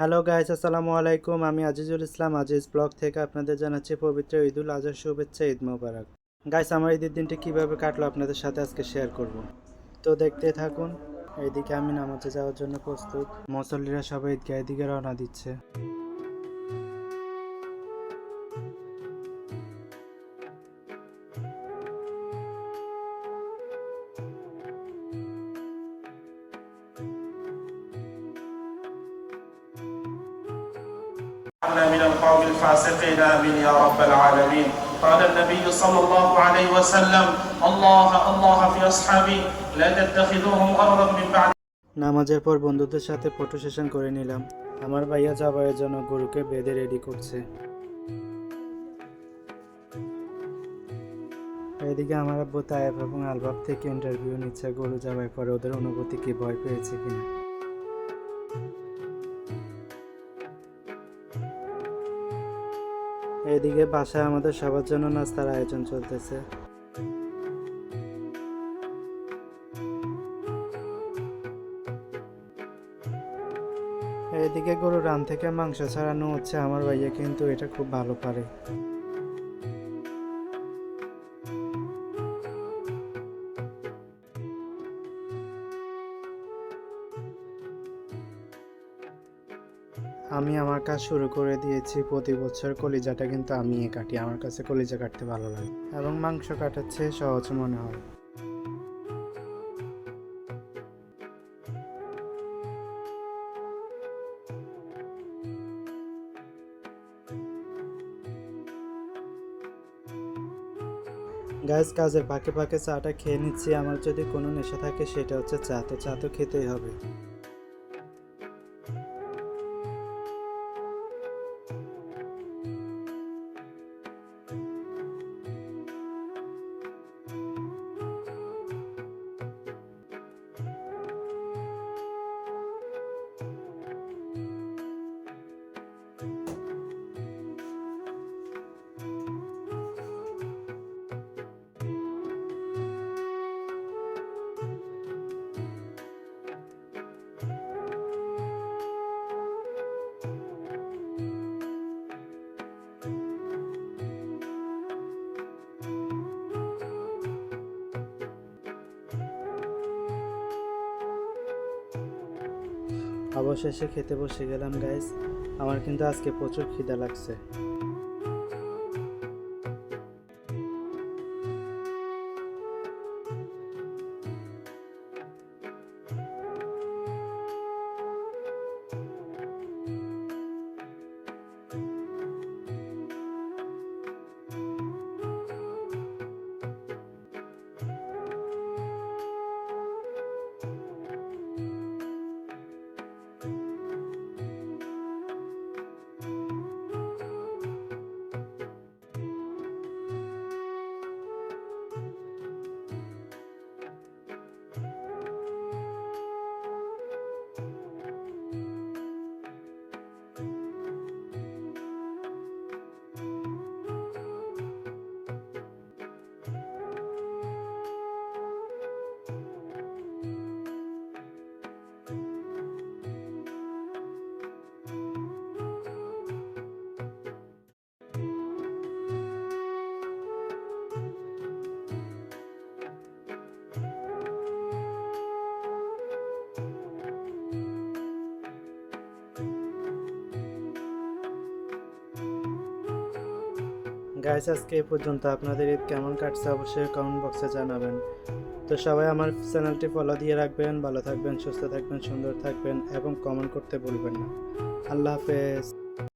Hello guys আসসালামু আলাইকুম আমি আজিজুল ইসলাম, আজিজ ব্লগ থেকে আপনাদের জানাচ্ছি পবিত্র ঈদুল আজহার শুভেচ্ছা, ঈদ মোবারক। গাইস আমার ঈদের দিনটি কীভাবে কাটলো আপনাদের সাথে আজকে শেয়ার করব। তো দেখতে থাকুন, এইদিকে আমি নামাজে যাওয়ার জন্য প্রস্তুত। মুসল্লিরা সবাই ঈদগাহ দিকে রওনা দিচ্ছে। اجعلنا من القوم الفاسقين امين يا رب العالمين قال النبي صلى الله عليه وسلم الله الله في اصحابي لا تتخذوهم غرضا من بعد নামাজের পর বন্ধুদের সাথে ফটো সেশন করে নিলাম আমার ভাইয়া যাবার জন্য গরুকে বেঁধে রেডি করছে এদিকে আমার আব্বু তায়েব এবং আলবাব থেকে ইন্টারভিউ নিচ্ছে গরু যাওয়ার পরে ওদের অনুভূতি কি ভয় পেয়েছে কিনা এদিকে বাসায় আমাদের সবার জন্য নাস্তার আয়োজন চলতেছে। এদিকে গরু রান থেকে মাংস ছাড়ানো হচ্ছে আমার ভাইয়া, কিন্তু এটা খুব ভালো পারে। আমি আমার কাজ শুরু করে দিয়েছি প্রতি বছর কলিজাটা কিন্তু আমিই কাটি। আমার কাছে কলিজা কাটতে ভালো লাগে। এবং মাংস কাটার চেয়ে সহজ মনে হয়। গাইজ কাজের ফাঁকে ফাঁকে চাটা খেয়ে নিচ্ছি। আমার যদি কোনো নেশা থাকে, সেটা হচ্ছে চা। তো চা তো খেতেই হবে। অবশেষে খেতে বসে গেলাম গাইস আমার কিন্তু আজকে প্রচুর খিদা লাগছে। গাইস আজকে এই পর্যন্ত আপনাদের ঈদ কেমন কাটছে অবশ্যই কমেন্ট বক্সে জানাবেন। তো সবাই আমার চ্যানেলটি ফলো দিয়ে রাখবেন, ভালো থাকবেন, সুস্থ থাকবেন, সুন্দর থাকবেন এবং কমেন্ট করতে ভুলবেন না। আল্লাহ হাফেজ।